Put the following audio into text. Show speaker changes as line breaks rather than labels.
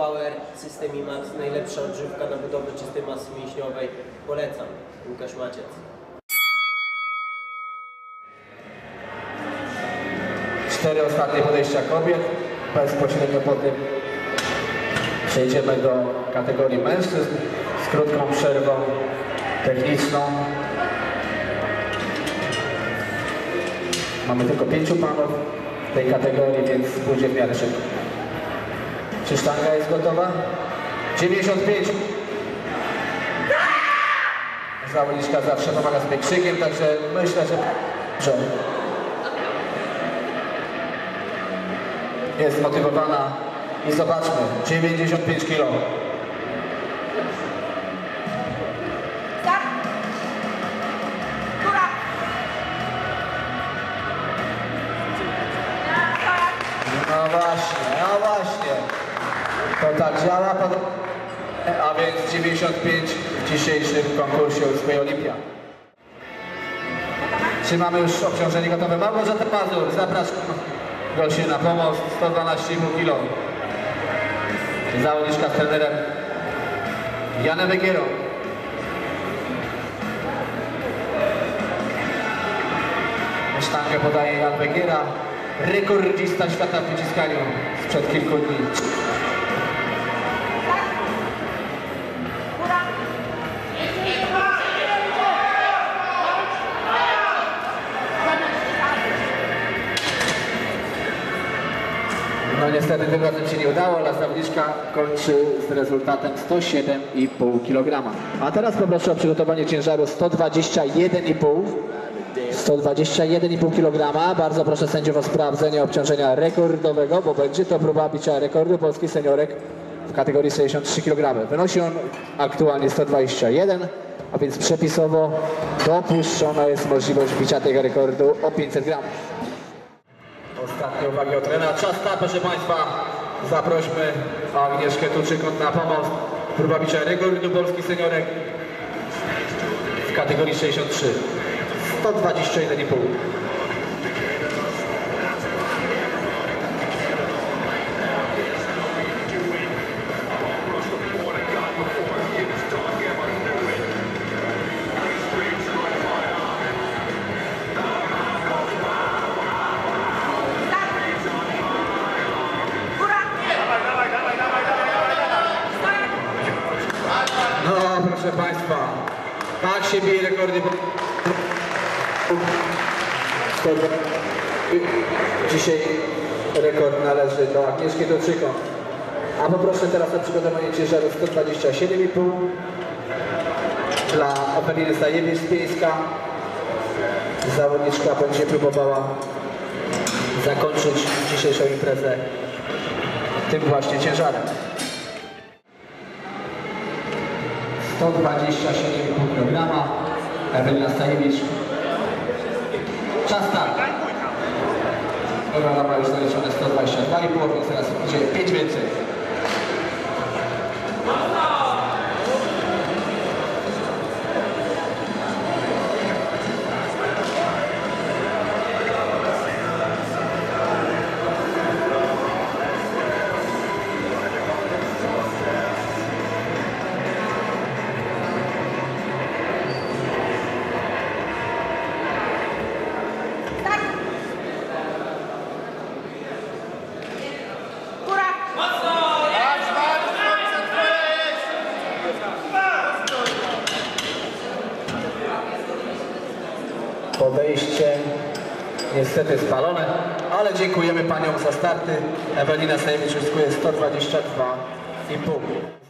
Power, System IMAX, najlepsza odżywka na budowę czystej masy mięśniowej. Polecam. Łukasz Maciec.
Cztery ostatnie podejścia kobiet. Bezpośrednio po tym przejdziemy do kategorii mężczyzn z krótką przerwą techniczną. Mamy tylko pięciu panów w tej kategorii, więc pójdzie w miarę szybko. Czy sztanga jest gotowa? 95. Zawodniczka zawsze pomaga sobie krzykiem, także myślę, że... że jest zmotywowana i zobaczmy, 95 kg. To tak działa, a więc 95 w dzisiejszym konkursie Ósmej Olimpia. Czy mamy już obciążenie gotowe? Małgorzata Mazur, zapraszam gości na pomoc, 112,5 kg. Zawodniczka z trenerem Janem Wegierą. Sztangę podaje Jan Wegiera, rekordzista świata w wyciskaniu sprzed kilku dni. Niestety tym razem się nie udało, ale zawodniczka kończy z rezultatem 107,5 kg. A teraz poproszę o przygotowanie ciężaru 121,5 121,5 kg. Bardzo proszę sędziów o sprawdzenie obciążenia rekordowego, bo będzie to próba bicia rekordu polskich seniorek w kategorii 63 kg. Wynosi on aktualnie 121, a więc przepisowo dopuszczona jest możliwość bicia tego rekordu o 500 g. Ostatnie uwagi od trenera. Czas start, proszę Państwa. Zaprośmy Agnieszkę Tuczykot na pomoc. Próba bicia rekordu polskich seniorek w kategorii 63. 121,5. Proszę Państwa, tak się bije rekordy. Dzisiaj rekord należy do Agnieszki Toczyko. A poproszę teraz o przygotowanie ciężaru 127,5 dla Eweliny Zajewicz-Pieńska. Zawodniczka będzie próbowała zakończyć dzisiejszą imprezę tym właśnie ciężarem. 127,5 kg. Ewelina Stajewicz. Czas start. Dobra, ma już zaliczone 122,5, więc teraz idzie 5 więcej. Podejście niestety spalone, ale dziękujemy Paniom za starty. Ewelina Sejmicz zyskuje 122,5.